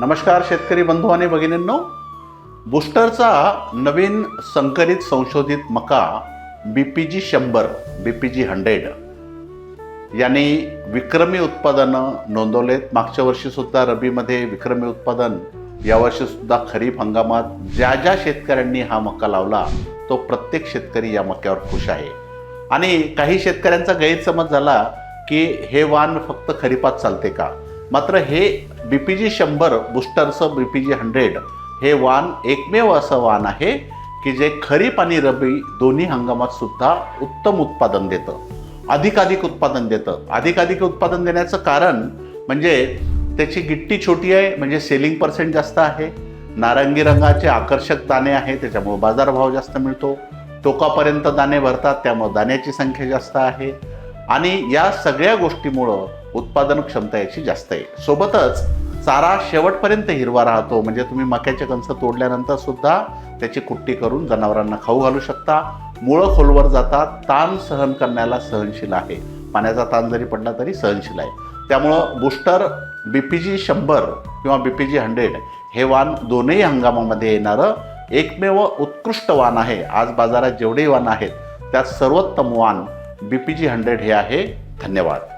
नमस्कार शेतकरी बंधू आणि भगिनींनो. बुस्टरचा नवीन संकरित संशोधित मका बी पी जी शंभर बी पी जी हंड्रेड यांनी विक्रमी उत्पादनं नोंदवलेत. मागच्या वर्षीसुद्धा रबीमध्ये विक्रमी उत्पादन यावर्षीसुद्धा खरीप हंगामात ज्या ज्या शेतकऱ्यांनी हा मका लावला तो प्रत्येक शेतकरी या मक्यावर खुश आहे. आणि काही शेतकऱ्यांचा गैरसमज झाला की हे वाण फक्त खरीपात चालते का? मात्र हे बी पी जी शंभर बुस्टरचं बी पी जी हंड्रेड हे वाण एकमेव असं वाण आहे की जे खरीप आणि रबी दोन्ही हंगामात सुद्धा उत्तम उत्पादन देतं. अधिकाधिक उत्पादन देतं. अधिकाधिक उत्पादन देण्याचं कारण म्हणजे त्याची गिट्टी छोटी आहे म्हणजे सेलिंग पर्सेंट जास्त आहे. नारंगी रंगाचे आकर्षक दाणे आहे त्याच्यामुळे बाजारभाव जास्त मिळतो. टोकापर्यंत दाणे भरतात त्यामुळे दाण्याची संख्या जास्त आहे. आणि या सगळ्या गोष्टीमुळं उत्पादन क्षमता याची जास्त आहे. सोबतच चारा शेवटपर्यंत हिरवा राहतो. म्हणजे तुम्ही मक्याचे कणसं तोडल्यानंतर सुद्धा त्याची कुट्टी करून जनावरांना खाऊ घालू शकता. मुळं खोलवर जातात. ताण सहन करण्याला सहनशील आहे. पाण्याचा ताण जरी पडला तरी सहनशील आहे. त्यामुळं बुस्टर बी पी जी शंभर किंवा बी पी जी हंड्रेड हे वाण दोनही हंगामामध्ये येणारं एकमेव उत्कृष्ट वाण आहे. आज बाजारात जेवढेही वाण आहेत त्यात सर्वोत्तम वाण बी पी जी हंड्रेड हे आहे. धन्यवाद.